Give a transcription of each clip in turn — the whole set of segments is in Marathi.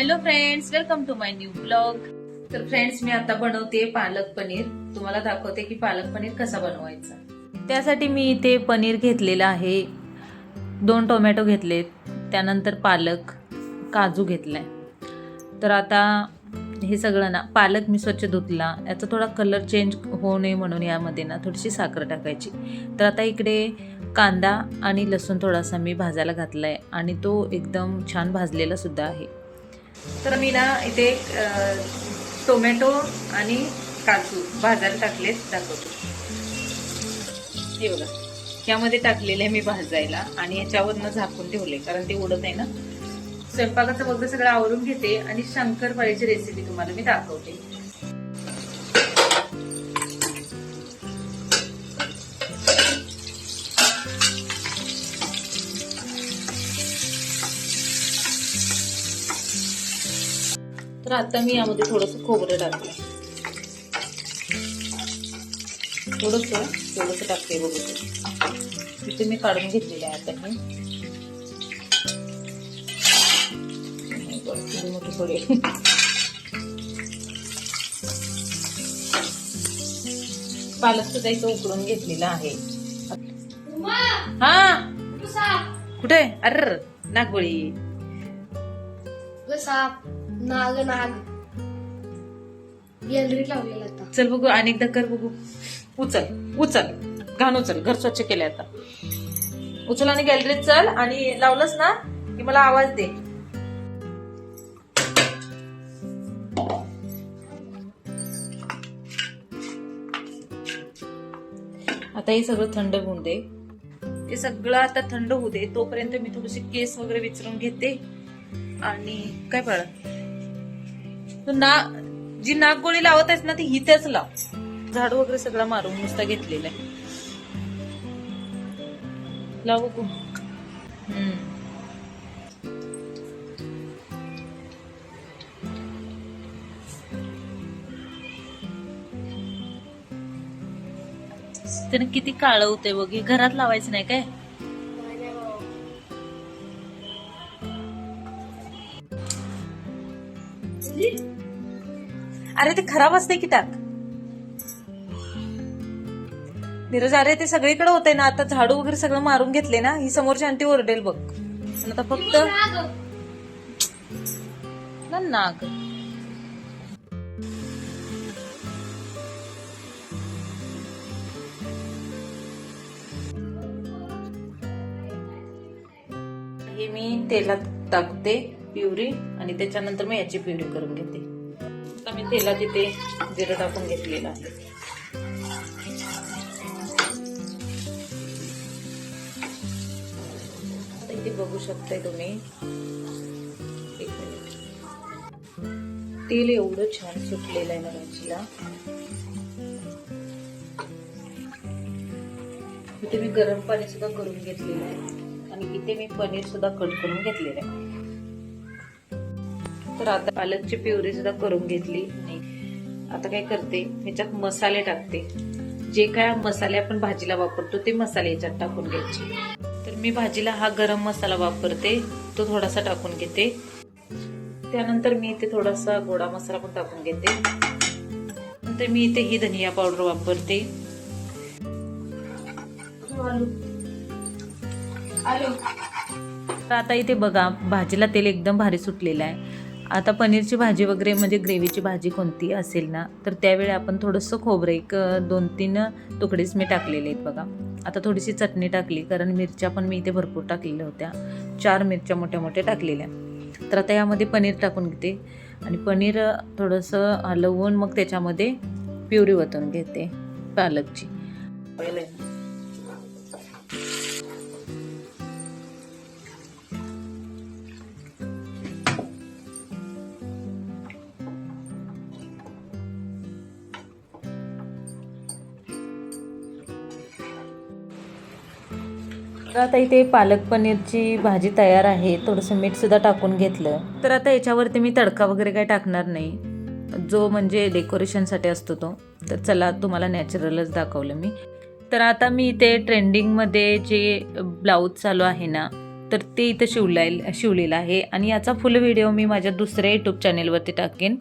Hello friends welcome to my new vlog तर फ्रेंड्स मी आता बनवते पालक पनीर. तुम्हाला दाखवते की पालक पनीर कसा बनवायचा. त्यासाठी मी इथे पनीर घेतलेलं आहे. दोन टोमॅटो घेतलेत. त्यानंतर पालक काजू घेतलाय. तर आता हे सगळं ना पालक मी स्वच्छ धुतला. याचा थोडा कलर चेंज होऊ नये म्हणून यामध्ये ना थोडीशी साखर टाकायची. तर आता इकडे कांदा आणि लसूण थोडासा मी भाजायला घातला आहे आणि तो एकदम छान भाजलेला सुद्धा आहे. तर मी ना इथे टोमॅटो आणि काजू भाजायला टाकलेत दाखवतो. हे बघा यामध्ये टाकलेले मी भाजायला आणि याच्यावरनं झाकून ठेवले कारण ते उडत आहे ना. स्वयंपाकाचं वगैरे सगळं आवरून घेते आणि शंकरपाळीची रेसिपी तुम्हाला मी दाखवते. तर आता मी यामध्ये थोडस खोबरं टाकलं थोडस थोडस टाकते बघू तिथे मी काढून घेतलेले आहे आता हे. मोठी थोडी. पालक सुद्धा इथं उकडून घेतलेला आहे. हा? कुठे? अर नागबळी साप नाग नाग. गॅलरी लावलेला आता. चल बघू अनेकदा कर बघू. उचल उचल. घाण उचल घर स्वच्छ केले आता. उचल आणि गॅलरीत चल आणि लावलंस ना की मला आवाज दे. आता हे सगळं थंड होऊन दे. हे सगळं आता थंड होऊ दे. तोपर्यंत मी थोडीशी केस वगैरे विचारून घेते. आणि काय पळ तू ना जी नागगोळी लावत आहेस ना ती हिथेच लाव. झाड वगैरे सगळं मारून नुसता घेतलेला आहे. लाव हम्म. त्याने किती काळ होते बघ घरात लावायचं नाही काय? अरे ते खराब असते की टाक नीरज अरे ते सगळीकडे होते ना. आता झाडू वगैरे सगळं मारून घेतले ना. ही समोरची आंटी ओरडेल बघ. आता फक्त ना नाग. हे मी तेलात टाकते प्युरी आणि त्याच्यानंतर मी याची प्युरी करून घेते. आता मी तेलात इथे जिरं टाकून घेतलेलं आहे. इथे बघू शकताय तुम्ही. एक मिनिट. तेल एवढं छान सुटलेलं आहे ना भाजीला. इथे मी गरम पाणी सुद्धा करून घेतलेलं आहे. आणि इथे मी पनीर सुद्धा कट करून घेतलेलं आहे. तर आता पालकची प्युरी सुद्धा करून घेतली. आता काय करते? ह्याच्यात मसाले टाकते. जे काय मसाले आपण भाजीला वापरतो ते मसाले याच्यात टाकून घ्यायचे. तर मी भाजीला हा गरम मसाला वापरते. तो थोडासा टाकून घेते. त्यानंतर मी इथे थोडासा गोडा मसाला पण टाकून घेते. नंतर मी इथे ही धनिया पावडर वापरते. तर आता इथे बघा भाजीला तेल एकदम भारी सुटलेलं आहे. आता पनीरची भाजी वगैरे म्हणजे ग्रेव्हीची भाजी कोणती असेल ना तर त्यावेळी आपण थोडंसं खोबरं एक दोन तीन तुकडेच मी टाकलेले आहेत बघा. आता थोडीशी चटणी टाकली कारण मिरच्या पण मी इथे भरपूर टाकलेल्या होत्या. चार मिरच्या मोठ्या मोठ्या टाकलेल्या. तर आता यामध्ये पनीर टाकून घेते. आणि पनीर थोडंसं हलवून मग त्याच्यामध्ये प्युरी वतून घेते पालकची. तर आता इथे पालक पनीरची भाजी तयार आहे. थोडंसं मीठसुद्धा टाकून घेतलं. तर आता याच्यावरती मी तडका वगैरे काही टाकणार नाही. जो म्हणजे डेकोरेशनसाठी असतो तो. तर चला तुम्हाला नॅचरलच दाखवलं मी. तर आता मी इथे ट्रेंडिंगमध्ये जे ब्लाऊज चालू आहे ना तर ते इथं शिवलाय शिवलेलं आहे. आणि याचा फुल व्हिडिओ मी माझ्या दुसऱ्या यूट्यूब चॅनेलवरती टाकेन.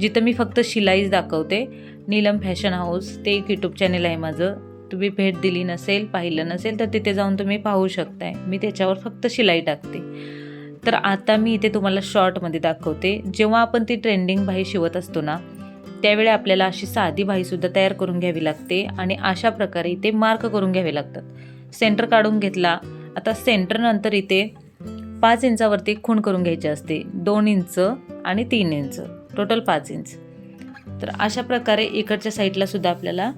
जिथं मी फक्त शिलाईच दाखवते. नीलम फॅशन हाऊस ते एक यूट्यूब चॅनेल आहे माझं. तुम्ही भेट दिली नसेल पाहिलं नसेल तर तिथे जाऊन तुम्ही पाहू शकताय. मी त्याच्यावर फक्त शिलाई टाकते. तर आता मी इथे तुम्हाला शॉर्टमध्ये दाखवते. जेव्हा आपण ती ट्रेंडिंग बाही शिवत असतो ना त्यावेळी आपल्याला अशी साधी बाहीसुद्धा तयार करून घ्यावी लागते आणि अशा प्रकारे इथे मार्क करून घ्यावे लागतात. सेंटर काढून घेतला आता सेंटरनंतर इथे पाच इंचावरती खूण करून घ्यायची असते. दोन इंच आणि तीन इंच. टोटल पाच इंच. तर अशा प्रकारे इकडच्या साईडला सुद्धा आपल्याला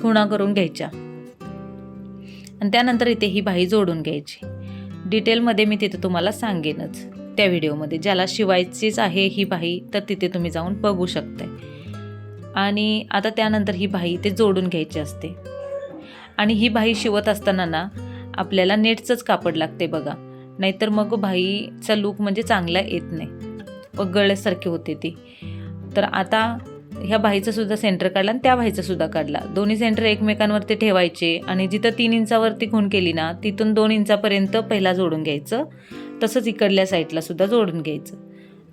खुणा करून घ्यायच्या. आणि त्यानंतर इथे ही बाही जोडून घ्यायची. डिटेलमध्ये मी तिथे तुम्हाला सांगेनच त्या व्हिडिओमध्ये. ज्याला शिवायचीच आहे ही बाही तर तिथे तुम्ही जाऊन बघू शकताय. आणि आता त्यानंतर ही बाही ते जोडून घ्यायची असते. आणि ही बाही शिवत असताना ना आपल्याला नेटचंच कापड लागते बघा. नाहीतर मग बाईचा लूक म्हणजे चांगला येत नाही. व गळ्यासारखी होते ती. तर आता ह्या बाईचं सुद्धा सेंटर काढला आणि त्या बाईचं सुद्धा काढला. दोन्ही सेंटर एकमेकांवरती ठेवायचे आणि जिथं तीन इंचावरती खूण केली ना तिथून दोन इंचापर्यंत पहिला जोडून घ्यायचं. तसंच इकडल्या साईडला सुद्धा जोडून घ्यायचं.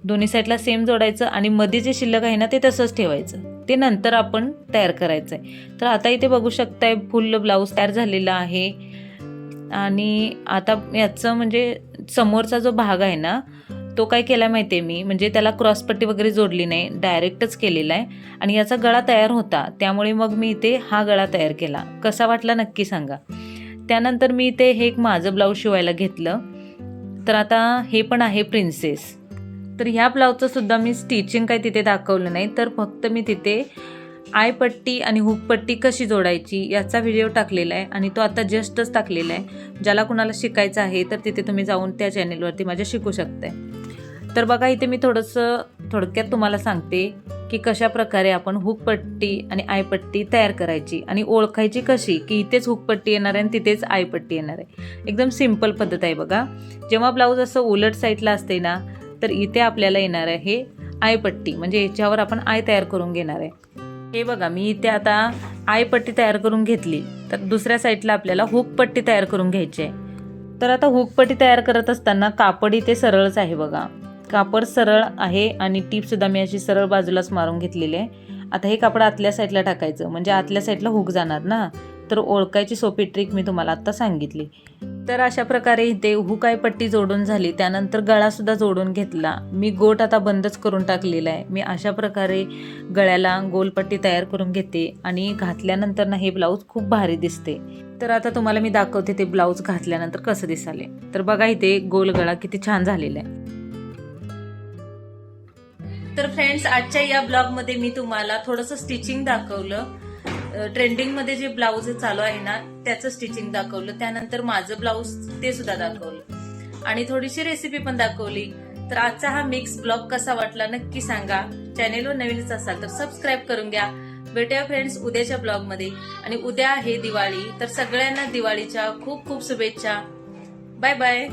दोन्ही साईडला सेम जोडायचं आणि मध्ये जे शिल्लक आहे ना ते तसंच ठेवायचं. ते नंतर आपण तयार करायचं आहे तर आता इथे बघू शकताय फुल ब्लाऊज तयार झालेला आहे. आणि आता याचं म्हणजे समोरचा जो भाग आहे ना तो काय केला माहिती आहे मी? म्हणजे त्याला क्रॉसपट्टी वगैरे जोडली नाही डायरेक्टच केलेला आहे. आणि याचा गळा तयार होता त्यामुळे मग मी इथे हा गळा तयार केला. कसा वाटला नक्की सांगा. त्यानंतर मी इथे हे एक माझं ब्लाऊज शिवायला घेतलं. तर आता हे पण आहे प्रिन्सेस तर ह्या ब्लाऊजचं सुद्धा मी स्टिचिंग काय तिथे दाखवलं नाही. तर फक्त मी तिथे आयपट्टी आणि हुकपट्टी कशी जोडायची याचा व्हिडिओ टाकलेला आहे. आणि तो आता जस्टच टाकलेला आहे. ज्याला कुणाला शिकायचं आहे तर तिथे तुम्ही जाऊन त्या चॅनेलवरती माझ्या शिकू शकताय. तर बघा इथे मी थोडंसं थोडक्यात तुम्हाला सांगते की कशा प्रकारे आपण हुकपट्टी आणि आयपट्टी तयार करायची आणि ओळखायची कशी की इथेच हुकपट्टी येणार आहे आणि तिथेच आयपट्टी येणार आहे. एकदम सिंपल पद्धत आहे बघा. जेव्हा ब्लाऊज असं उलट साईडला असते ना तर इथे आपल्याला येणार आहे आयपट्टी म्हणजे याच्यावर आपण आय तयार करून घेणार आहे. हे बघा मी इथे आता आयपट्टी तयार करून घेतली तर दुसऱ्या साईडला आपल्याला हुकपट्टी तयार करून घ्यायची आहे. तर आता हुकपट्टी तयार करत असताना कापड इथे सरळच आहे बघा. कापड सरळ आहे आणि टीपसुद्धा मी अशी सरळ बाजूलाच मारून घेतलेली आहे. आता हे कापड आतल्या साईडला टाकायचं. म्हणजे आतल्या साईडला हुक जाणार ना? तर ओळखायची सोपी ट्रिक मी तुम्हाला आत्ता सांगितली. तर अशा प्रकारे इथे हुकाय पट्टी जोडून झाली. त्यानंतर गळासुद्धा जोडून घेतला. मी गोट आता बंदच करून टाकलेला आहे. मी अशा प्रकारे गळ्याला गोलपट्टी तयार करून घेते आणि घातल्यानंतर ना हे ब्लाऊज खूप भारी दिसते. तर आता तुम्हाला मी दाखवते ते ब्लाऊज घातल्यानंतर कसं दिसाले. तर बघा इथे गोल गळा किती छान झालेला आहे. तर फ्रेंड्स आजच्या या ब्लॉगमध्ये मी तुम्हाला थोडंसं स्टिचिंग दाखवलं. ट्रेंडिंगमध्ये जे ब्लाऊज चालू आहे ना त्याचं स्टिचिंग दाखवलं. त्यानंतर माझं ब्लाऊज ते सुद्धा दाखवलं. आणि थोडीशी रेसिपी पण दाखवली. तर आजचा हा मिक्स ब्लॉग कसा वाटला नक्की सांगा. चॅनेलवर नवीनच असाल तर सबस्क्राईब करून घ्या. भेटूया फ्रेंड्स उद्याच्या ब्लॉगमध्ये आणि उद्या आहे दिवाळी. तर सगळ्यांना दिवाळीच्या खूप खूप शुभेच्छा. Bye bye